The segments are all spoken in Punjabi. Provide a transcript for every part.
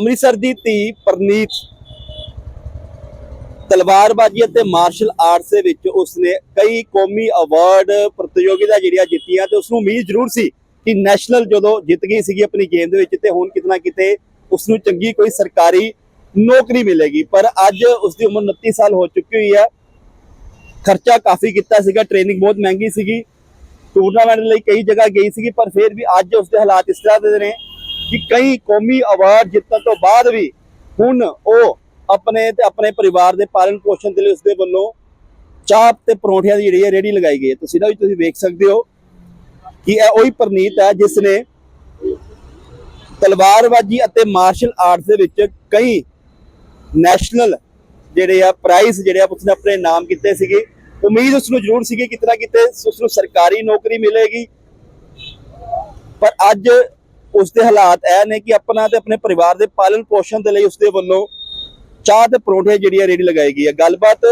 ਅੰਮ੍ਰਿਤਸਰ ਦੀ ਧੀ ਪ੍ਰਨੀਤ ਤਲਵਾਰਬਾਜ਼ੀ ਅਤੇ ਮਾਰਸ਼ਲ ਆਰਟਸ ਦੇ ਵਿੱਚ ਉਸਨੇ ਕਈ ਕੌਮੀ ਅਵਾਰਡ ਪ੍ਰਤੀਯੋਗਿਤਾ ਜਿਹੜੀਆਂ ਜਿੱਤੀਆਂ ਤੇ ਉਸ ਨੂੰ ਉਮੀਦ ਜ਼ਰੂਰ ਸੀ ਕਿ ਨੈਸ਼ਨਲ ਜਦੋਂ ਜਿੱਤ ਗਈ ਸੀਗੀ ਆਪਣੀ ਗੇਮ ਦੇ ਵਿੱਚ ਤੇ ਹੁਣ ਕਿਤਨਾ ਕਿਤੇ ਉਸ ਨੂੰ ਚੰਗੀ ਕੋਈ ਸਰਕਾਰੀ ਨੌਕਰੀ ਮਿਲੇਗੀ। ਪਰ ਅੱਜ ਉਸ ਦੀ ਉਮਰ 29 ਸਾਲ ਹੋ ਚੁੱਕੀ ਹੋਈ ਹੈ। ਖਰਚਾ ਕਾਫੀ ਕੀਤਾ ਸੀਗਾ ਟ੍ਰੇਨਿੰਗ ਬਹੁਤ ਮਹਿੰਗੀ ਸੀਗੀ। ਟੂਰਨਾਮੈਂਟ ਲਈ ਕਈ ਜਗ੍ਹਾ ਗਈ ਸੀਗੀ, ਪਰ ਫਿਰ ਵੀ ਅੱਜ ਉਸ ਦੇ ਹਾਲਾਤ ਇਸ ਤਰ੍ਹਾਂ ਦੇ ਨੇ ਕਿ ਕਈ ਕੌਮੀ ਅਵਾਰਡ ਜਿੱਤਣ ਤੋਂ ਬਾਅਦ ਵੀ ਹੁਣ ਉਹ ਆਪਣੇ ਤੇ ਆਪਣੇ ਪਰਿਵਾਰ ਦੇ ਪਾਲਣ ਪੋਸ਼ਣ ਦੇ ਲਈ ਉਸਦੇ ਵੱਲੋਂ ਚਾਹ ਤੇ ਪਰੌਂਠਿਆਂ ਦੀ ਜਿਹੜੀ ਹੈ ਰੇੜੀ ਲਗਾਈ ਗਈ ਹੈ। ਤੁਸੀਂ ਨਾ ਵੀ ਤੁਸੀਂ ਵੇਖ ਸਕਦੇ ਹੋ ਕਿ ਇਹ ਉਹੀ ਪ੍ਰਨੀਤ ਹੈ ਜਿਸ ਨੇ ਤਲਵਾਰਬਾਜ਼ੀ ਅਤੇ ਮਾਰਸ਼ਲ ਆਰਟਸ ਦੇ ਵਿੱਚ ਕਈ ਨੈਸ਼ਨਲ ਜਿਹੜੇ ਆ ਪ੍ਰਾਈਜ਼ ਜਿਹੜੇ ਆ ਉਸਨੇ ਆਪਣੇ ਨਾਮ ਕੀਤੇ ਸੀਗੇ। ਉਮੀਦ ਉਸ ਨੂੰ ਜ਼ਰੂਰ ਸੀਗੀ ਕਿਤਨਾ ਕਿਤੇ ਉਸ ਨੂੰ ਸਰਕਾਰੀ ਨੌਕਰੀ ਮਿਲੇਗੀ। ਪਰ ਅੱਜ ਉਸ ਦੇ ਹਾਲਾਤ ਇਹ ਨੇ ਕਿ ਆਪਣਾ ਤੇ ਆਪਣੇ ਪਰਿਵਾਰ ਦੇ ਪਾਲਣ ਪੋਸ਼ਣ ਦੇ ਲਈ ਉਸ ਦੇ ਵੱਲੋਂ ਚਾਹ ਤੇ ਪਰੌਂਠੇ ਜਿਹੜੀ ਰੇੜੀ ਲਗਾਈ ਗਈ ਹੈ ਗੱਲਬਾਤ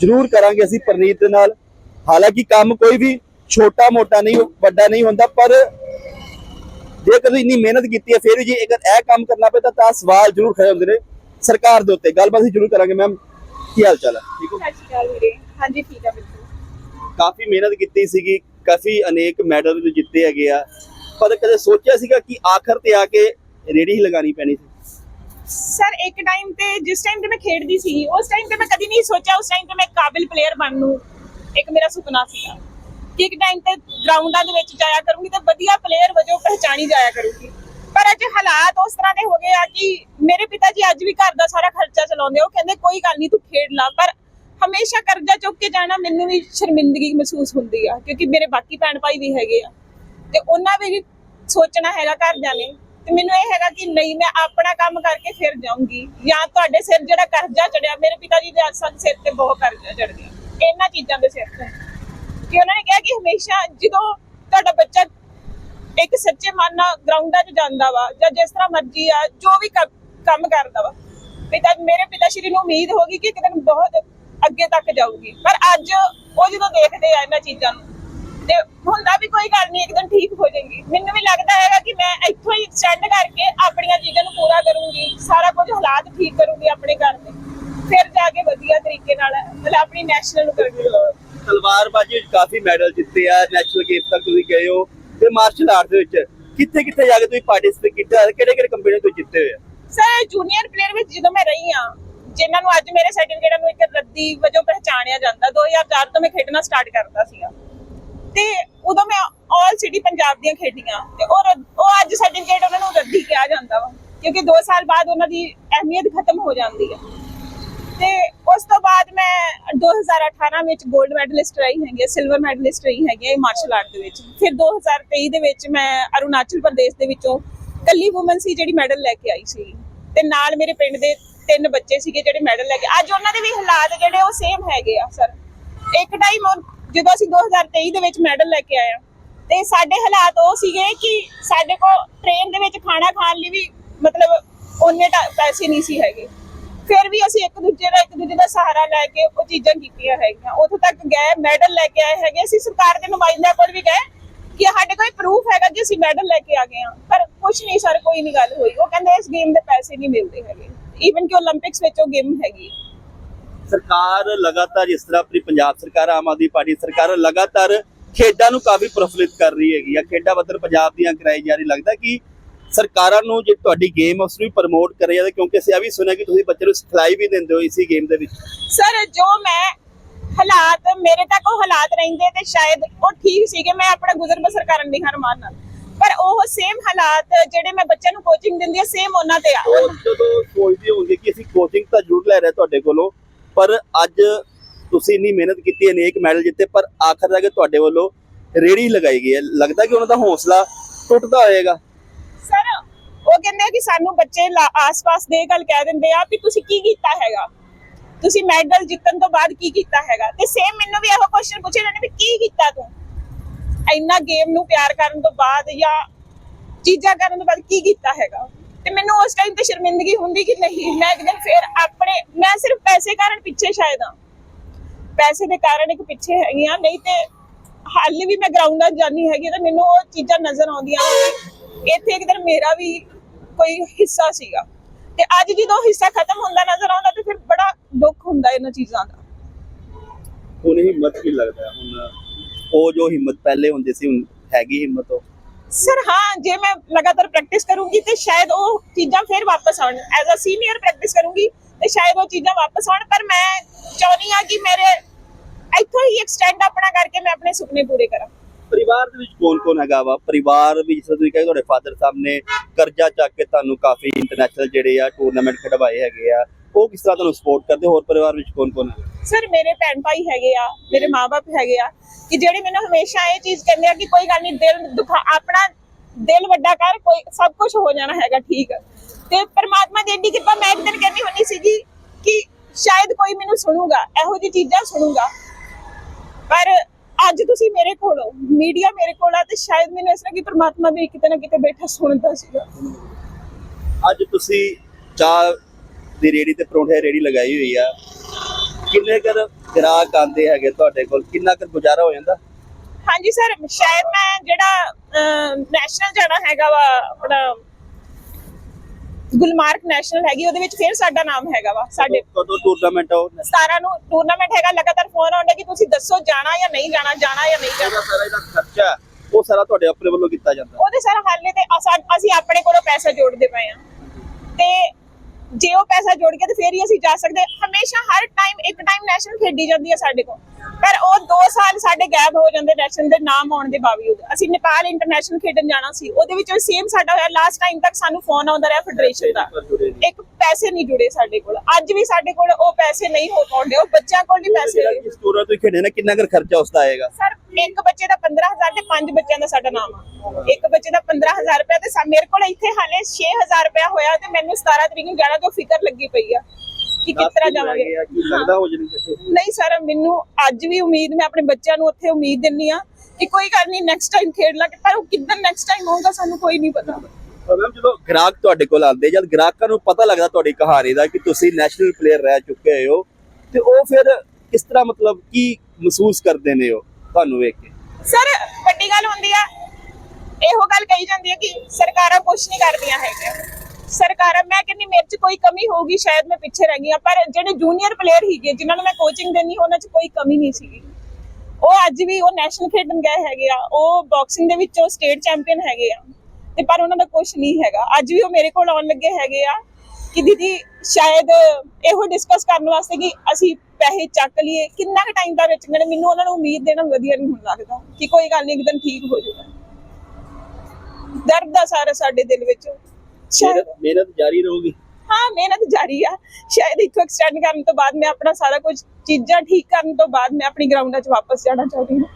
ਜ਼ਰੂਰ ਕਰਾਂਗੇ ਅਸੀਂ ਪ੍ਰਨੀਤ ਦੇ ਨਾਲ। ਹਾਲਾਂਕਿ ਕੰਮ ਕੋਈ ਵੀ ਛੋਟਾ ਮੋਟਾ ਨਹੀਂ ਵੱਡਾ ਨਹੀਂ ਹੁੰਦਾ ਪਰ ਜੇਕਰ ਇੰਨੀ ਮਿਹਨਤ ਕੀਤੀ ਹੈ ਫਿਰ ਵੀ ਜੇ ਅਗਰ ਇਹ ਕੰਮ ਕਰਨਾ ਪਏ ਤਾਂ ਤਾਂ ਸਵਾਲ ਜ਼ਰੂਰ ਖੜੇ ਹੁੰਦੇ ਨੇ ਸਰਕਾਰ ਦੇ ਉੱਤੇ। ਗੱਲਬਾਤ ਅਸੀਂ ਜ਼ਰੂਰ ਕਰਾਂਗੇ ਮੈਮ। ਕੀ ਹਾਲ ਚਾਲ ਹੈ ਠੀਕ ਹੋ? ਸਤਿ ਸ਼੍ਰੀ ਅਕਾਲ ਵੀਰੇ। ਹਾਂਜੀ ਠੀਕ ਆ ਬਿਲਕੁਲ। ਕਾਫੀ ਮਿਹਨਤ ਕੀਤੀ ਸੀਗੀ। ਕਾਫੀ ਅਨੇਕ ਮੈਡਲ ਜਿੱਤੇ ਹੈਗੇ ਆ। ਪਰ ਕਦੇ ਸੋਚਿਆ ਸੀਗਾ ਕਿ ਆਖਰ ਤੇ ਆ ਕੇ ਰੇੜੀ ਹੀ ਲਗਾਣੀ ਪੈਣੀ ਸੀ। ਸਰ ਇੱਕ ਟਾਈਮ ਤੇ ਜਿਸ ਟਾਈਮ ਤੇ ਮੈਂ ਖੇਡਦੀ ਸੀ, ਉਸ ਟਾਈਮ ਤੇ ਮੈਂ ਕਦੀ ਨਹੀਂ ਸੋਚਿਆ ਉਸ ਟਾਈਮ ਤੇ ਮੈਂ ਕਾਬਿਲ ਪਲੇਅਰ ਬਣ ਨੂੰ ਇੱਕ ਮੇਰਾ ਸੁਪਨਾ ਸੀਗਾ ਕਿ ਇੱਕ ਟਾਈਮ ਤੇ ਗਰਾਊਂਡਾਂ ਦੇ ਵਿੱਚ ਜਾਇਆ ਕਰੂੰਗੀ ਤੇ ਵਧੀਆ ਪਲੇਅਰ ਵਜੋਂ ਪਹਿਚਾਣੀ ਜਾਇਆ ਕਰੂੰਗੀ। ਪਰ ਅੱਜ ਹਾਲਾਤ ਉਸ ਤਰ੍ਹਾਂ ਦੇ ਹੋ ਗਏ ਆ ਕਿ ਮੇਰੇ ਪਿਤਾ ਜੀ ਅੱਜ ਵੀ ਘਰ ਦਾ ਸਾਰਾ ਖਰਚਾ ਚਲਾਉਂਦੇ ਉਹ ਕਹਿੰਦੇ, ਕੋਈ ਗੱਲ ਨਹੀਂ, ਤੂੰ ਖੇਡ ਲਾ। ਪਰ ਹਮੇਸ਼ਾ ਕਰਜ਼ਾ ਚੁੱਕ ਕੇ ਜਾਣਾ ਮੈਨੂੰ ਵੀ ਸ਼ਰਮਿੰਦਗੀ ਮਹਿਸੂਸ ਹੁੰਦੀ ਆ, ਕਿਉਂਕਿ ਮੇਰੇ ਬਾਕੀ ਭੈਣ ਭਾਈ ਵੀ ਹੈਗੇ ਆ। ਤੇ ਉਹਨਾਂ ਵੀ ਸੋਚਣਾ ਹੈਗਾ ਘਰਦਿਆਂ ਨੇ ਤੇ ਮੈਨੂੰ ਇਹ ਹੈਗਾ ਕਿ ਨਹੀਂ, ਮੈਂ ਆਪਣਾ ਕੰਮ ਕਰਕੇ ਫਿਰ ਜਾਊਂਗੀ। ਜਾਂ ਤੁਹਾਡੇ ਸਿਰ ਜਿਹੜਾ ਕਰਜ਼ਾ ਚੜਿਆ, ਮੇਰੇ ਪਿਤਾ ਜੀ ਦੇ ਅੱਜ ਸਾਡੇ ਸਿਰ ਤੇ ਬਹੁਤ ਕਰਜ਼ਾ ਚੜ ਗਿਆ। ਇਹਨਾਂ ਚੀਜ਼ਾਂ ਦੇ ਸਿਰ ਤੇ। ਕਿ ਉਹਨਾਂ ਨੇ ਕਿਹਾ ਕਿ ਹਮੇਸ਼ਾ ਜਦੋਂ ਤੁਹਾਡਾ ਬੱਚਾ ਇੱਕ ਸੱਚੇ ਮਨ ਨਾਲ ਗਰਾਊਂਡਾਂ 'ਚ ਜਾਂਦਾ ਵਾ ਜਾਂ ਜਿਸ ਤਰ੍ਹਾਂ ਮਰਜ਼ੀ ਆ, ਜੋ ਵੀ ਕੰਮ ਕਰਦਾ ਵਾ ਪਿਤਾ ਮੇਰੇ ਪਿਤਾ ਸ਼੍ਰੀ ਨੂੰ ਉਮੀਦ ਹੋਗੀ ਕਿ ਇੱਕ ਦਿਨ ਬਹੁਤ ਅੱਗੇ ਤੱਕ ਜਾਊਗੀ। ਪਰ ਅੱਜ ਉਹ ਜਦੋਂ ਦੇਖਦੇ ਆ ਇਹਨਾਂ ਚੀਜ਼ਾਂ ਨੂੰ ਤੇ ਹੁੰਦਾ ਵੀ ਕੋਈ ਗੱਲ ਨਹੀਂ ਇੱਕ ਦਿਨ ਠੀਕ ਹੋ ਜਾਏਗੀ। ਮੈਨੂੰ ਵੀ ਲੱਗਦਾ ਹੈਗਾ ਕਿ ਮੈਂ ਇੱਥੋਂ ਹੀ ਸਟੈਂਡ ਕਰਕੇ ਆਪਣੀਆਂ ਚੀਜ਼ਾਂ ਨੂੰ ਪੂਰਾ ਕਰੂੰਗੀ ਸਾਰਾ ਕੁਝ ਹਾਲਾਤ ਠੀਕ ਕਰੂੰਗੀ ਆਪਣੇ ਘਰ ਦੇ। ਫਿਰ ਜਾ ਕੇ ਵਧੀਆ ਤਰੀਕੇ ਨਾਲ ਮਤਲਬ ਆਪਣੀ ਨੈਸ਼ਨਲ ਨੂੰ ਕਰੂੰਗੀ ਤਲਵਾਰਬਾਜ਼ੀ ਵਿੱਚ ਕਾਫੀ ਮੈਡਲ ਜਿੱਤੇ ਆ ਨੈਸ਼ਨਲ ਗੇਮ ਤੱਕ ਤੁਸੀਂ ਗਏ ਹੋ ਤੇ ਮਾਰਸ਼ਲ ਆਰਟ ਦੇ ਵਿੱਚ ਕਿੱਥੇ ਕਿੱਥੇ ਜਾ ਕੇ ਤੁਸੀਂ ਪਾਰਟਿਸਿਪੇਟ ਕੀਤਾ ਕਿਹੜੇ ਕਿਹੜੇ ਕੰਪੀਟੀਸ਼ਨ ਤੋਂ ਜਿੱਤੇ ਹੋਏ ਆ? ਸਰ ਜੂਨੀਅਰ ਪਲੇਅਰ ਵਿੱਚ ਜਦੋਂ ਮੈਂ ਰਹੀ ਆ ਜਿਨ੍ਹਾਂ ਨੂੰ ਅੱਜ ਮੇਰੇ ਸਰਟੀਫਿਕੇਟਾਂ ਨੂੰ ਇੱਕ ਰੱਦੀ ਵਜੋਂ ਪਹਿਚਾਣਿਆ ਜਾਂਦਾ 2004 ਤੋਂ ਮੈਂ ਖੇਡਣਾ ਸਟਾਰਟ ਕਰਤਾ ਸੀਗਾ। ਤੇ ਉਦੋਂ ਮੈਂ ਆਲ ਸਿਟੀ ਪੰਜਾਬ ਦੀਆਂ ਖੇਡੀਆਂ ਤੇ ਉਹ ਉਹ ਅੱਜ ਸਰਟੀਫਿਕੇਟ ਉਹਨਾਂ ਨੂੰ ਰੱਦੀ ਕਿਹਾ ਜਾਂਦਾ ਵਾ, ਕਿਉਂਕਿ 2 ਸਾਲ ਬਾਅਦ ਉਹਨਾਂ ਦੀ ਅਹਿਮੀਅਤ ਖਤਮ ਹੋ ਜਾਂਦੀ ਹੈ ਤੇ ਉਸ ਤੋਂ ਬਾਅਦ ਮੈਂ 2018 ਵਿੱਚ 골ਡ ਮੈਡਲਿਸਟ ਰਹੀ ਹੈਗੀ ਸਿਲਵਰ ਮੈਡਲਿਸਟ ਰਹੀ ਹੈਗੀ ਮਾਰਸ਼ਲ ਆਰਟ ਦੇ ਵਿੱਚ। ਫਿਰ 2023 ਦੇ ਵਿੱਚ ਮੈਂ ਅਰੁਣਾਚਲ ਪ੍ਰਦੇਸ਼ ਦੇ ਵਿੱਚੋਂ ਕੱਲੀ ਔਮਨ ਸੀ ਜਿਹੜੀ ਮੈਡਲ ਲੈ ਕੇ ਆਈ ਸੀ। ਤੇ ਨਾਲ ਮੇਰੇ ਪਿੰਡ ਦੇ ਤਿੰਨ ਬੱਚੇ ਸੀਗੇ ਜਿਹੜੇ ਮੈਡਲ ਲੈ ਕੇ ਅੱਜ ਉਹਨਾਂ ਦੇ ਵੀ ਹਾਲਾਤ ਜਿਹੜੇ ਉਹ ਸੇਮ ਹੈਗੇ ਆ ਸਰ ਇੱਕ ਟਾਈਮ ਜਦੋਂ ਅਸੀਂ 2023 ਦੇ ਵਿੱਚ ਮੈਡਲ ਲੈ ਕੇ ਆਏ ਤੇ ਸਾਡੇ ਹਾਲਾਤ ਉਹ ਸੀਗੇ ਕਿ ਸਾਡੇ ਕੋਲ ਟ੍ਰੇਨ ਦੇ ਵਿੱਚ ਖਾਣਾ ਖਾਣ ਲਈ ਵੀ ਮਤਲਬ ਉਹਨੇ ਪੈਸੇ ਨਹੀਂ ਸੀ ਹੈਗੇ। ਫਿਰ ਵੀ ਅਸੀਂ ਇੱਕ ਦੂਜੇ ਦਾ, ਇੱਕ ਦੂਜੇ ਦਾ ਸਹਾਰਾ ਲੈ ਕੇ ਉਹ ਚੀਜ਼ਾਂ ਕੀਤੀਆਂ ਹੈਗੀਆਂ। ਉੱਥੇ ਤੱਕ ਗਏ, ਮੈਡਲ ਲੈ ਕੇ ਆਏ ਹੈਗੇ। ਅਸੀਂ ਸਰਕਾਰ ਦੇ ਨੁਮਾਇੰਦਿਆਂ ਕੋਲ ਵੀ ਗਏ ਕਿ ਸਾਡੇ ਕੋਲ ਪ੍ਰੂਫ ਹੈਗਾ ਕਿ ਅਸੀਂ ਮੈਡਲ ਲੈ ਕੇ ਆ ਗਏ ਹਾਂ। ਪਰ ਕੁਝ ਨਹੀਂ ਸਰ, ਕੋਈ ਨਹੀਂ ਗੱਲ ਹੋਈ। ਉਹ ਕਹਿੰਦੇ ਇਸ ਗੇਮ ਦੇ ਪੈਸੇ ਨਹੀਂ ਮਿਲਦੇ ਹੈਗੇ। ਈਵਨ ਕਿ 올림픽ਸ ਵਿੱਚ ਉਹ ਗੇਮ ਹੈਗੀ। ਸਰਕਾਰ ਲਗਾਤਾਰ ਜਿਸ ਤਰ੍ਹਾਂ ਆਪਣੀ ਪੰਜਾਬ ਸਰਕਾਰ ਆਮ ਆਦਮੀ ਪਾਰਟੀ ਸਰਕਾਰ ਲਗਾਤਾਰ ਖੇਡਾਂ ਨੂੰ ਕਾਫੀ ਪ੍ਰਫੁੱਲਿਤ ਕਰ ਰਹੀ ਹੈਗੀ ਆ। ਖੇਡਾਂ ਵਤਨ ਪੰਜਾਬ ਦੀਆਂ ਕਰਾਈ ਜਾ ਰਹੀ। ਲੱਗਦਾ ਕਿ ਸਰਕਾਰਾਂ ਨੂੰ ਜੇ ਤੁਹਾਡੀ ਗੇਮ ਉਸ ਨੂੰ ਪ੍ਰਮੋਟ ਕਰਿਆ ਜਾਵੇ ਕਿਉਂਕਿ ਅਸੀਂ ਆ ਵੀ ਸੁਣਿਆ ਕਿ ਤੁਸੀਂ ਬੱਚੇ ਨੂੰ ਸਿਖਲਾਈ ਵੀ ਦਿੰਦੇ ਹੋ ਇਸੇ ਗੇਮ ਦੇ ਵਿੱਚ। ਸਰ ਜੋ ਮੈਂ ਹਾਲਾਤ ਮੇਰੇ ਤੱਕ ਉਹ ਹਾਲਾਤ ਰਹਿੰਦੇ ਤੇ ਸ਼ਾਇਦ ਉਹ ਠੀਕ ਸੀਗੇ ਮੈਂ ਆਪਣਾ ਗੁਜ਼ਰ ਬਸਰ ਕਰਨ ਦੀ ਹਰ ਮਾਨ ਨਾਲ। ਪਰ ਉਹ ਸੇਮ ਹਾਲਾਤ ਜਿਹੜੇ ਮੈਂ ਬੱਚਿਆਂ ਨੂੰ ਕੋਚਿੰਗ ਦਿੰਦੀ ਆ ਸੇਮ ਉਹਨਾਂ ਤੇ ਆ। ਉਹ ਜਦੋਂ ਸੋਚਦੇ ਹੋਣਗੇ ਕਿ ਅਸੀਂ ਕੋਚਿੰਗ ਤਾਂ ਜ਼ਰੂਰ ਲੈ ਰਹੇ ਤੁਹਾਡੇ ਕੋਲੋਂ ਪਰ ਅੱਜ ਤੁਸੀਂ ਇੰਨੀ ਮਿਹਨਤ ਕੀਤੀ ਅਨੇਕ ਮੈਡਲ ਜਿੱਤੇ, ਪਰ ਆਖਰ ਤੱਕ ਤੁਹਾਡੇ ਵੱਲੋਂ ਰੇੜੀ ਲਗਾਈ ਗਈ ਹੈ। ਲੱਗਦਾ ਕਿ ਉਹਨਾਂ ਦਾ ਹੌਸਲਾ ਟੁੱਟਦਾ ਹੋਏਗਾ। ਸਰ, ਉਹ ਕਹਿੰਦੇ ਕਿ ਸਾਨੂੰ ਬੱਚੇ ਆਸ-ਪਾਸ ਦੇ ਗੱਲ ਕਹਿ ਦਿੰਦੇ ਆ ਵੀ ਤੁਸੀਂ ਕੀ ਕੀਤਾ ਹੈਗਾ? ਤੁਸੀਂ ਮੈਡਲ ਜਿੱਤਣ ਤੋਂ ਬਾਅਦ ਕੀ ਕੀਤਾ ਹੈਗਾ? ਤੇ ਸੇਮ ਮੈਨੂੰ ਵੀ ਇਹੋ ਕੁਐਸਚਨ ਪੁੱਛੇ ਜਾਂਦੇ ਵੀ ਕੀ ਕੀਤਾ ਤੂੰ? ਇੰਨਾ ਗੇਮ ਨੂੰ ਪਿਆਰ ਕਰਨ ਤੋਂ ਬਾਅਦ ਜਾਂ ਚੀਜ਼ਾਂ ਕਰਨ ਤੋਂ ਬਾਅਦ ਕੀ ਕੀਤਾ ਹੈਗਾ? ਤੇ ਮੈਨੂੰ ਉਸ ਟਾਈਮ ਤੇ ਸ਼ਰਮਿੰਦਗੀ ਹੁੰਦੀ ਕਿ ਨਹੀਂ, ਮੈਂ ਇੱਕ ਦਿਨ ਫੇਰ ਆਪਣੇ, ਮੈਂ ਸਿਰਫ ਪੈਸੇ ਕਾਰਨ ਪਿੱਛੇ ਸ਼ਾਇਦ ਆ ਪੈਸੇ ਦੇ ਕਾਰਨ ਇੱਕ ਪਿੱਛੇ ਹੈਗੀ ਆ ਨਹੀਂ ਤੇ ਹਾਲੇ ਵੀ ਮੈਂ ਗਰਾਊਂਡਾਂ 'ਚ ਜਾਂਦੀ ਹੈਗੀ ਤਾਂ ਮੈਨੂੰ ਉਹ ਚੀਜ਼ਾਂ ਨਜ਼ਰ ਆਉਂਦੀਆਂ ਨੇ ਕਿ ਇੱਥੇ ਇੱਕ ਦਿਨ ਮੇਰਾ ਵੀ ਕੋਈ ਹਿੱਸਾ ਸੀਗਾ। ਤੇ ਅੱਜ ਜਦੋਂ ਹਿੱਸਾ ਖਤਮ ਹੁੰਦਾ ਨਜ਼ਰ ਆਉਂਦਾ ਤੇ ਫਿਰ ਬੜਾ ਦੁੱਖ ਹੁੰਦਾ ਇਹਨਾਂ ਚੀਜ਼ਾਂ ਦਾ। ਹੁਣ ਹਿੰਮਤ ਕੀ ਲੱਗਦਾ ਹੈ? ਹੁਣ ਉਹ ਜੋ ਹਿੰਮਤ ਪਹਿਲੇ ਹੁੰਦੀ ਸੀ, ਹੁਣ ਹੈਗੀ ਹਿੰਮਤ ਉਹ? ਸਰ ਹਾਂ, ਜੇ ਮੈਂ ਲਗਾਤਾਰ ਪ੍ਰੈਕਟਿਸ ਕਰੂੰਗੀ ਤੇ ਸ਼ਾਇਦ ਉਹ ਚੀਜ਼ਾਂ ਫਿਰ ਵਾਪਸ ਆਉਣ। ਐਜ਼ ਅ ਸੀਨੀਅਰ ਪ੍ਰੈਕਟਿਸ ਕਰੂੰਗੀ ਤੇ ਸ਼ਾਇਦ ਉਹ ਚੀਜ਼ਾਂ ਵਾਪਸ ਆਉਣ, ਪਰ ਮੈਂ ਚਾਹੁੰਦੀ ਆ ਕਿ ਮੇਰੇ ਇੱਥੋਂ ਹੀ ਐਕਸਟੈਂਡ ਆਪਣਾ ਕਰਕੇ ਮੈਂ ਆਪਣੇ ਸੁਪਨੇ ਪੂਰੇ ਕਰਾਂ। ਪਰਿਵਾਰ ਦੇ ਵਿੱਚ ਕੌਣ ਕੌਣ ਹੈਗਾ ਵਾ? ਪਰਿਵਾਰ ਵਿੱਚ ਜਿਸ ਤੁਸੀਂ ਕਹਿੰਦੇ ਤੁਹਾਡੇ ਫਾਦਰ ਸਾਹਿਬ ਨੇ ਕਰਜ਼ਾ ਚੱਕ ਕੇ ਤੁਹਾਨੂੰ ਕਾਫੀ ਇੰਟਰਨੈਸ਼ਨਲ ਜਿਹੜੇ ਆ ਟੂਰਨਾਮੈਂਟ ਖਿਡਵਾਏ ਹੈਗੇ ਆ। ਉਹ ਕਿਸ ਤਰ੍ਹਾਂ ਤੁਹਾਨੂੰ ਸਪੋਰਟ ਕਰਦੇ? ਹੋਰ ਪਰਿਵਾਰ ਵਿੱਚ ਕੌਣ ਕੌਣ ਹੈ? ਸਰ ਮੇਰੇ ਭੈਣ ਭਾਈ ਹੈਗੇ ਆ ਮੇਰੇ ਮਾਪੇ ਹੈਗੇ ਆ ਕਿ ਜਿਹੜੇ ਮੈਨੂੰ ਹਮੇਸ਼ਾ ਇਹ ਚੀਜ਼ ਕਹਿੰਦੇ ਆ ਕਿ ਕੋਈ ਗੱਲ ਨਹੀਂ ਦਿਲ ਦੁਖਾ ਆਪਣਾ ਦਿਲ ਵੱਡਾ ਕਰ ਕੋਈ ਸਭ ਕੁਝ ਹੋ ਜਾਣਾ ਹੈਗਾ ਠੀਕ। ਤੇ ਪਰਮਾਤਮਾ ਦੀ ਏਡੀ ਕਿਰਪਾ ਮੈਂ ਇੱਕ ਦਿਨ ਕਹਿੰਦੀ ਹੁੰਦੀ ਸੀਗੀ ਕਿ ਸ਼ਾਇਦ ਕੋਈ ਮੈਨੂੰ ਸੁਣੂਗਾ ਇਹੋ ਜਿਹੀ ਚੀਜ਼ਾਂ ਸੁਣੂਗਾ। ਪਰ ਅੱਜ ਤੁਸੀਂ ਮੇਰੇ ਕੋਲ ਹੋ ਮੀਡੀਆ ਮੇਰੇ ਕੋਲ ਆ ਤੇ ਸ਼ਾਇਦ ਮੈਨੂੰ ਇਸ ਤਰ੍ਹਾਂ ਕਿ ਪਰਮਾਤਮਾ ਵੀ ਕਿਤੇ ਨਾ ਕਿਤੇ ਬੈਠਾ ਸੁਣਦਾ ਸੀਗਾ। ਅੱਜ ਤੁਸੀਂ ਚਾਹ ਦੀ ਰੇੜੀ ਤੇ ਪਰੌਂਠੇ ਰੇੜੀ ਲਗਾਈ ਹੋਈ ਆ। ਕਿੰਨੇ ਕਰ ਗ੍ਰਾਹਕ ਆਉਂਦੇ ਹੈਗੇ ਤੁਹਾਡੇ ਕੋਲ? ਕਿੰਨਾ ਕਰ ਗੁਜ਼ਾਰਾ ਹੋ ਜਾਂਦਾ? ਹਾਂਜੀ ਸਰ ਸ਼ਾਇਦ ਮੈਂ ਜਿਹੜਾ ਨੈਸ਼ਨਲ ਜਾਣਾ ਹੈਗਾ ਵਾ ਆਪਣਾ ਗੁਲਮਾਰਗ ਨੈਸ਼ਨਲ ਹੈਗੀ ਉਹਦੇ ਵਿੱਚ ਫਿਰ ਸਾਡਾ ਨਾਮ ਹੈਗਾ ਵਾ ਸਾਡੇ ਕਦੋਂ ਟੂਰਨਾਮੈਂਟ ਆ ਉਹ? 17 ਨੂੰ ਟੂਰਨਾਮੈਂਟ ਹੈਗਾ ਲਗਾਤਾਰ ਫੋਨ ਆਉਂਦਾ ਕਿ ਤੁਸੀਂ ਦੱਸੋ ਜਾਣਾ ਜਾਂ ਨਹੀਂ ਜਾਣਾ ਜਾਣਾ ਜਾਂ ਨਹੀਂ ਜਾਣਾ। ਸਾਰਾ ਇਹਦਾ ਖਰਚਾ ਉਹ ਸਾਰਾ ਤੁਹਾਡੇ ਆਪਣੇ ਵੱਲੋਂ ਕੀਤਾ ਜਾਂਦਾ? ਉਹਦੇ ਸਰ ਹਾਲੇ ਤੇ ਅਸੀਂ ਆਪਣੇ ਕੋਲੋਂ ਪੈਸਾ ਜੋੜਦੇ ਪਏ ਆ। ਤੇ ਜੇ ਉਹ ਪੈਸਾ ਜੋੜ ਕੇ ਤੇ ਫੇਰ ਹੀ ਅਸੀਂ ਜਾ ਸਕਦੇ ਹਮੇਸ਼ਾ ਹਰ ਟਾਈਮ ਇੱਕ ਟਾਈਮ ਨੈਸ਼ਨਲ ਖੇਡੀ ਜਾਂਦੀ ਹੈ ਸਾਡੇ ਕੋਲ। ਪਰ ਉਹ 2 ਸਾਲ ਸਾਡੇ ਗੈਪ ਹੋ ਜਾਂਦੇ ਨੈਸ਼ਨਲ ਦੇ ਨਾਮ ਆਉਣ ਦੇ ਬਾਵਜੂਦ। ਅਸੀਂ ਨੇਪਾਲ ਇੰਟਰਨੈਸ਼ਨਲ ਖੇਡਣ ਜਾਣਾ ਸੀ ਉਹਦੇ ਵਿੱਚ ਸੇਮ ਸਾਡਾ ਹੋਇਆ। ਲਾਸਟ ਟਾਈਮ ਤੱਕ ਸਾਨੂੰ ਫੋਨ ਆਉਂਦਾ ਰਿਹਾ ਫੈਡਰੇਸ਼ਨ ਦਾ। ਇੱਕ ਪੈਸੇ ਨਹੀਂ ਜੁੜੇ ਸਾਡੇ ਕੋਲ। ਅੱਜ ਵੀ ਸਾਡੇ ਕੋਲ ਉਹ ਪੈਸੇ ਨਹੀਂ ਹੋ ਪਾਉਂਦੇ ਉਹ ਬੱਚਿਆਂ ਕੋਲ ਨਹੀਂ ਪੈਸੇ ਜਿਸ ਟੂਰਨਾਮੈਂਟ ਤੁਸੀਂ ਖੇਡੇ ਨਾ ਕਿੰਨਾ ਕਰ ਖਰਚਾ ਉਸਦਾ ਆਏਗਾ? ਸਰ ਇੱਕ ਬੱਚੇ ਦਾ 15000 ਤੇ ਪੰਜ ਬੱਚਿਆਂ ਦਾ ਸਾਡਾ ਨਾਮ ਆ। ਇੱਕ ਬੱਚੇ ਦਾ 15000 ਰੁਪਏ ਤੇ ਸਾ- ਮੇਰੇ ਕੋਲ ਇੱਥੇ ਹਾਲੇ 6000 ਰੁਪਏ ਹੋਇਆ ਤੇ ਮੈਨੂੰ 17 ਤਰੀਕ ਨੂੰ ਜਾਣਾ ਤੋਂ ਫਿਕਰ ਲੱਗੀ ਪਈ ਆ ਕਿ ਕਿਸ ਤਰ੍ਹਾਂ ਜਾਵਾਂਗੇ। ਲੱਗਦਾ ਹੋ ਜਾਣਗੇ ਨਹੀਂ ਸਰ ਮੈਨੂੰ ਅੱਜ ਵੀ ਉਮੀਦ ਮੈਂ ਆਪਣੇ ਬੱਚਿਆਂ ਨੂੰ ਉੱਥੇ ਉਮੀਦ ਦਿੰਨੀ ਆ ਕਿ ਕੋਈ ਗੱਲ ਨਹੀਂ ਨੈਕਸਟ ਟਾਈਮ ਖੇਡ ਲਾਂਗੇ। ਪਰ ਉਹ ਕਿੱਦਾਂ ਨੈਕਸਟ ਟਾਈਮ ਹੋਊਗਾ ਸਾਨੂੰ ਕੋਈ ਨਹੀਂ ਪਤਾ। ਮੈਮ ਜਦੋਂ ਗ੍ਰਾਹਕ ਤੁਹਾਡੇ ਕੋਲ ਆਉਂਦੇ ਜਦ ਗ੍ਰਾਹਕਾਂ ਨੂੰ ਪਤਾ ਲੱਗਦਾ ਤੁਹਾਡੀ ਕਹਾਣੀ ਦਾ ਕਿ ਤੁਸੀਂ ਨੈਸ਼ਨਲ ਪਲੇਅਰ ਰਹਿ ਚੁੱਕੇ ਹੋ ਤੇ ਉਹ ਫਿਰ ਕਿਸ ਤਰ੍ਹਾਂ ਮਤਲਬ ਕੀ ਮਹਿਸੂਸ ਕਰਦੇ ਨੇ ਉਹ ਤੁਹਾਨੂੰ ਵੇਖ ਕੇ? ਸਰ, ਵੱਡੀ ਗੱਲ ਹੁੰਦੀ ਆ, ਇਹੋ ਗੱਲ ਕਹੀ ਜਾਂਦੀ ਹੈ ਕਿ ਸਰਕਾਰਾਂ ਕੁਝ ਨਹੀਂ ਕਰਦੀਆਂ ਹੈਗੀਆਂ। ਸਰਕਾਰਾਂ, ਮੈਂ ਕਹਿੰਦੀ ਮੇਰੇ 'ਚ ਕੋਈ ਕਮੀ ਹੋਊਗੀ, ਸ਼ਾਇਦ ਮੈਂ ਪਿੱਛੇ ਰਹਿ ਗਈ ਹਾਂ, ਪਰ ਜਿਹੜੇ ਜੂਨੀਅਰ ਪਲੇਅਰ ਹੀਗੇ ਜਿਨ੍ਹਾਂ ਨੂੰ ਮੈਂ ਕੋਚਿੰਗ ਦੇਣੀ ਉਹਨਾਂ 'ਚ ਕੋਈ ਕਮੀ ਨਹੀਂ ਸੀਗੀ। ਉਹ ਅੱਜ ਵੀ ਉਹ ਨੈਸ਼ਨਲ ਖੇਡਣ ਗਏ ਹੈਗੇ ਆ, ਉਹ ਬਾਕਸਿੰਗ ਦੇ ਵਿੱਚ ਉਹ ਸਟੇਟ ਚੈਂਪੀਅਨ ਹੈਗੇ ਆ। ਤੇ ਪਰ ਉਹਨਾਂ ਦਾ ਕੁਝ ਨਹੀਂ ਹੈਗਾ। ਅੱਜ ਵੀ ਉਹ ਮੇਰੇ ਕੋਲ ਆਉਣ ਲੱਗੇ ਹੈਗੇ ਆ ਕਿ ਦੀਦੀ ਸ਼ਾਇਦ ਇਹੋ ਡਿਸਕਸ ਕਰਨ ਵਾਸਤੇ ਕਿ ਅਸੀਂ ਪੈਸੇ ਚੱਕ ਲਈਏ। ਕਿੰਨਾ ਕੁ ਟਾਈਮ ਦਾ ਵਿੱਚ ਮੈਨੂੰ ਉਹਨਾਂ ਨੂੰ ਉਮੀਦ ਦੇਣਾ ਵਧੀਆ ਨਹੀਂ ਹੁਣ ਲੱਗਦਾ ਕਿ ਕੋਈ ਗੱਲ ਨਹੀਂ ਇੱਕਦਮ ਠੀਕ ਹੋ ਜਾਊਗਾ। ਦਰਦ ਦਾ ਸਾਰਾ ਸਾਡੇ ਦਿਲ ਵਿੱਚ। ਸ਼ਾਇਦ ਮਿਹਨਤ ਜਾਰੀ ਰਹੂਗੀ। ਹਾਂ ਮਿਹਨਤ ਜਾਰੀ ਆ। ਸ਼ਾਇਦ ਇੱਥੋਂ ਐਕਸਟੈਂਡ ਕਰਨ ਤੋਂ ਬਾਅਦ ਮੈਂ ਆਪਣਾ ਸਾਰਾ ਕੁਝ ਚੀਜ਼ਾਂ ਠੀਕ ਕਰਨ ਤੋਂ ਬਾਅਦ ਮੈਂ ਆਪਣੀ ਗਰਾਊਂਡਾਂ 'ਚ ਵਾਪਸ ਜਾਣਾ ਚਾਹੁੰਦੀ ਹਾਂ।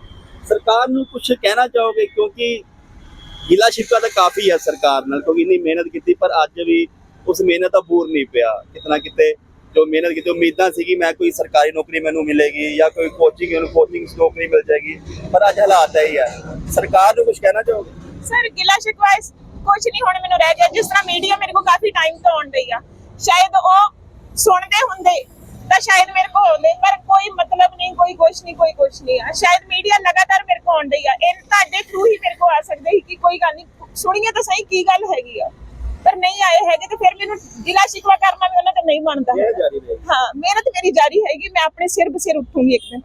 ਸਰਕਾਰ ਨੂੰ ਕੁਝ ਕਹਿਣਾ ਚਾਹੋਗੇ? ਕਿਉਂਕਿ ਗਿਲਾ ਸ਼ਿਕਵਾ ਤਾਂ ਕਾਫੀ ਹੈ ਸਰਕਾਰ ਨਾਲ, ਕਿਉਂਕਿ ਇੰਨੀ ਮਿਹਨਤ ਕੀਤੀ, ਪਰ ਅੱਜ ਵੀ ਉਸ ਮਿਹਨਤ ਦਾ ਬੂਰ ਨਹੀਂ ਪਿਆ। ਕਿਤਨਾ ਕਿਤੇ ਜੋ ਮਿਹਨਤ ਕੀਤੀ, ਉਮੀਦਾਂ ਸੀਗੀ ਮੈਂ ਕੋਈ ਸਰਕਾਰੀ ਨੌਕਰੀ ਮੈਨੂੰ ਮਿਲੇਗੀ ਜਾਂ ਕੋਈ ਕੋਚਿੰਗ ਮੈਨੂੰ ਕੋਚਿੰਗ ਨੌਕਰੀ ਮਿਲ ਜਾਏਗੀ, ਪਰ ਅੱਜ ਹਾਲਾਤ ਹੈ ਹੀ। ਹੈ ਸਰਕਾਰ ਨੂੰ ਕੁਝ ਕਹਿਣਾ ਚਾਹੋਗੇ? ਸਰ ਗਿਲਾ ਸ਼ਿਕਵਾ ਇਸ ਕੁਝ ਨਹੀਂ ਹੁਣ ਮੈਨੂੰ ਰਹਿ ਗਿਆ, ਜਿਸ ਤਰ੍ਹਾਂ ਮੀਡੀਆ ਮੇਰੇ ਕੋਲ ਕਾਫੀ ਟਾਈਮ ਤੋਂ ਆਉਣ ਰਹੀ ਆ। ਸ਼ਾਇਦ ਉਹ ਸੁਣਦੇ ਹੁੰਦੇ ਤਾਂ ਸ਼ਾਇਦ ਮੇਰੇ ਕੋਲ ਆਉਂਦੇ ਪਰ ਕੋਈ ਮਤਲਬ ਨਹੀਂ ਕੋਈ ਕੁਛ ਨਹੀਂ ਕੋਈ ਕੁਛ ਨਹੀਂ ਆ। ਸ਼ਾਇਦ ਮੀਡੀਆ ਲਗਾਤਾਰ ਮੇਰੇ ਕੋਲ ਰਹੀ ਆ। ਇਹ ਤੁਹਾਡੇ ਥਰੂ ਹੀ ਮੇਰੇ ਕੋਲ ਆ ਸਕਦੇ ਸੀ ਕਿ ਕੋਈ ਗੱਲ ਨਹੀਂ। ਸੁਣੀਏ ਤਾਂ ਸਹੀ ਕੀ ਗੱਲ ਹੈਗੀ ਆ। ਪਰ ਨਹੀਂ ਆਏ ਹੈਗੇ ਤੇ ਫਿਰ ਮੈਨੂੰ ਗਿਲਾ ਸ਼ਿਕਵਾ ਕਰਨਾ ਵੀ ਉਹਨਾਂ ਤੇ ਨਹੀਂ ਰਹੇਗੀ ਹਾਂ ਮਿਹਨਤ ਮੇਰੀ ਜਾਰੀ ਹੈਗੀ ਮੈਂ ਆਪਣੇ ਸਿਰ ਬਸਿਰ ਉੱਠੂੰਗੀ ਇੱਕ ਦਿਨ।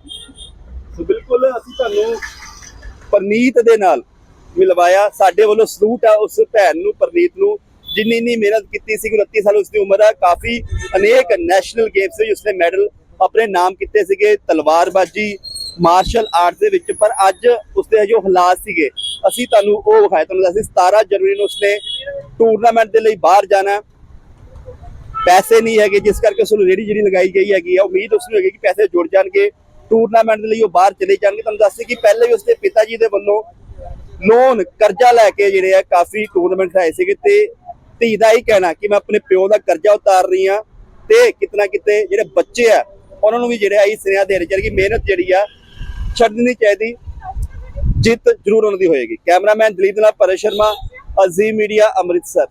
ਬਿਲਕੁਲ ਅਸੀਂ ਤੁਹਾਨੂੰ ਪਰਨੀਤ ਦੇ ਨਾਲ ਮਿਲਵਾਇਆ। ਸਾਡੇ ਵੱਲੋਂ ਸਲੂਟ ਆ ਉਸ ਭੈਣ ਨੂੰ ਪਰਨੀਤ ਨੂੰ। ਜਿੰਨੀ ਇੰਨੀ ਮਿਹਨਤ ਕੀਤੀ ਸੀ 29 ਸਾਲ ਉਸ ਦੀ ਉਮਰ ਆ ਕਾਫੀ ਅਨੇਕ ਨੈਸ਼ਨਲ ਗੇਮਸ ਵਿੱਚ ਉਸਨੇ ਮੈਡਲ ਆਪਣੇ ਨਾਮ ਕੀਤੇ ਸੀਗੇ ਤਲਵਾਰਬਾਜੀ ਮਾਰਸ਼ਲ ਆਰਟ ਦੇ ਵਿੱਚ ਪਰ ਅੱਜ ਉਸਦੇ ਜੋ ਹਾਲਾਤ ਸੀਗੇ ਅਸੀਂ ਤੁਹਾਨੂੰ ਉਹ ਵਿਖਾਏ ਤੁਹਾਨੂੰ ਦੱਸੀ 17 ਜਨਵਰੀ ਨੂੰ ਉਸਨੇ ਟੂਰਨਾਮੈਂਟ ਦੇ ਲਈ ਬਾਹਰ ਜਾਣਾ ਪੈਸੇ ਨਹੀਂ ਹੈਗੇ ਜਿਸ ਕਰਕੇ ਉਸ ਨੂੰ ਰੇੜੀ ਜਿਹੜੀ ਲਗਾਈ ਗਈ ਹੈਗੀ ਆ ਉਮੀਦ ਉਸ ਨੂੰ ਹੈਗੀ ਕਿ ਪੈਸੇ ਜੁੜ ਜਾਣਗੇ ਟੂਰਨਾਮੈਂਟ ਦੇ ਲਈ ਉਹ ਬਾਹਰ ਚਲੇ ਜਾਣਗੇ ਤੁਹਾਨੂੰ ਦੱਸ ਕਿ ਪਹਿਲੇ ਵੀ ਉਸਦੇ ਪਿਤਾ ਜੀ ਦੇ ਵੱਲੋਂ ਲੋਨ ਕਰਜ਼ਾ ਲੈ ਕੇ ਜਿਹੜੇ ਆ ਕਾਫੀ ਟੂਰਨਾਮੈਂਟ ਖੜਾਏ ਸੀਗੇ ਤੇ ਧੀ ਦਾ ਹੀ ਕਹਿਣਾ ਕਿ ਮੈਂ ਆਪਣੇ ਪਿਓ ਦਾ ਕਰਜ਼ਾ ਉਤਾਰ ਰਹੀ ਆ ਤੇ ਕਿਤਨਾ ਕਿਤੇ ਜਿਹੜੇ ਬੱਚੇ ਆ, ਉਹਨਾਂ ਨੂੰ ਵੀ ਜਿਹੜੇ ਆ ਇਹ ਸੁਨੇਹਾ ਦੇ ਰਹੇ ਕਿ ਮਿਹਨਤ ਜਿਹੜੀ ਆ ਛੱਡਣੀ ਨਹੀਂ ਚਾਹੀਦੀ, ਜਿੱਤ ਜ਼ਰੂਰ ਉਹਨਾਂ ਦੀ ਹੋਏਗੀ। ਕੈਮਰਾਮੈਨ ਦਲੀਪ ਨਾਲ ਪਰੇ ਸ਼ਰਮਾ, ਅਜ਼ੀਮ ਮੀਡੀਆ, ਅੰਮ੍ਰਿਤਸਰ।